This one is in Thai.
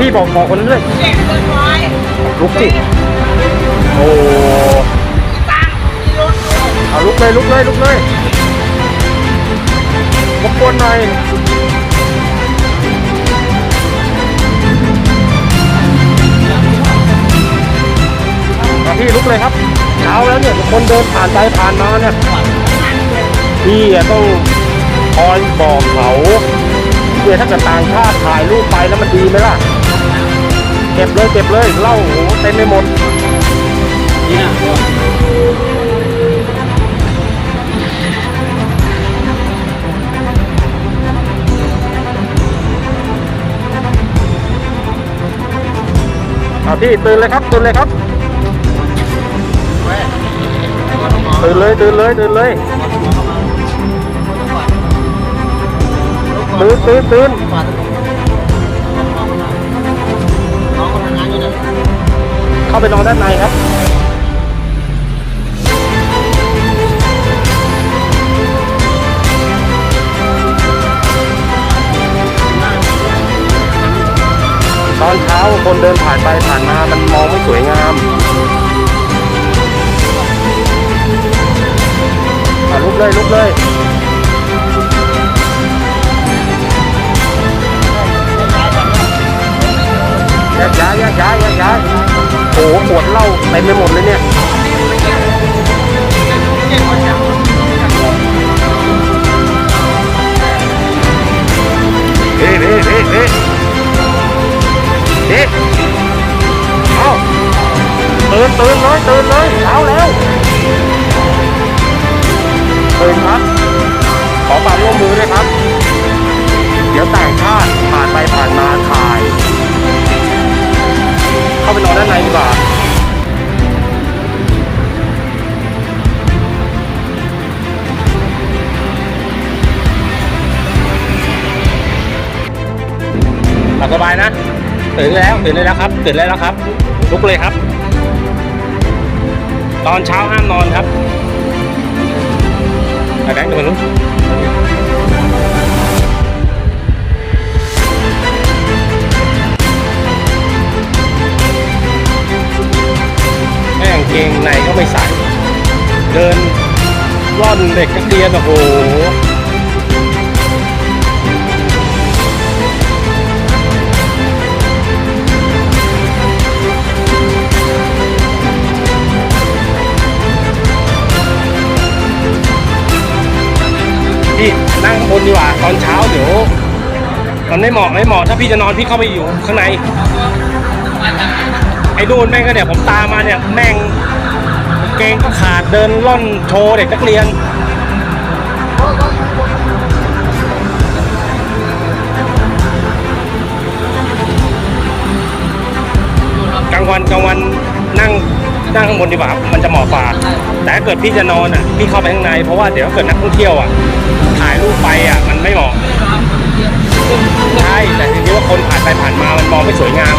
พี่บอกบอกคนเรื่อยเด็กคนน้อยลุกสิโอ้ตังมีรถเอาลุกเลยลุกเลยลุกเลยรบกวนหน่อยอะพี่ลุกเลยครับเช้าแล้วเนี่ยคนเดินผ่านไปผ่านมาเนี่ยพี่ต้องคอยบอกเขาเพื่อถ้าเกิดต่างชาติถ่ายรูปไปแล้วมันดีไหมล่ะ เก็บเลยเก็บเลยเหล่าโอ้โหเต็มไปหมดเนี่ยอะพี่ตื่นเลยครับตื่นเลยครับตื่นเลยตื่นเลยตื่นเลยตื่นตื่นตื่นน้อง เข้าไปนอนด้านในครับตอนเช้าคนเดินผ่านไปผ่านมามันมองไม่สวยงามลุกเลยลุกเลย ขวดเหล้าเต็มไปหมดเลยเนี่ยเฮ้เฮ้เฮ้เฮ้เฮ้เอาตื่นตื่นเลยตื่นเลยเช้าแล้วตื่นครับ ขอความร่วมมือด้วยครับ เดี๋ยวแต่งชาติผ่านไปผ่านมาถ่าย เข้าไปนอนด้านในดีกว่า สบายนะตื่นแล้วตื่นได้แล้วครับตื่นได้แล้วครับลุกเลยครับ ตอนเช้าห้ามนอนครับไปแบงค์ดูมันลุกแม่งเกงในก็ไม่ใส่ เดินร่อนเด็กนักเรียนโอ้โห นั่งบนดีกว่าตอนเช้าเดี๋ยวมันไม่เหมาะไม่เหมาะถ้าพี่จะนอนพี่เข้าไปอยู่ข้างใน ไอ้ดูนแม่งก็เนี่ยผมตามมาเนี่ยแม่งเกงก็ขาดเดินล่อนโชว์เด็กนักเรียน นั่งข้างบนดีกว่าครับมันจะเหมาะกว่า แต่ถ้าเกิดพี่จะนอนอะพี่เข้าไปข้างในเพราะว่าเดี๋ยวถ้าเกิดนักท่องเที่ยวอะถ่ายรูปไปอะมันไม่เหมาะใช่แต่ทีนี้ว่าคนผ่านไปผ่านมามันมองไม่สวยงาม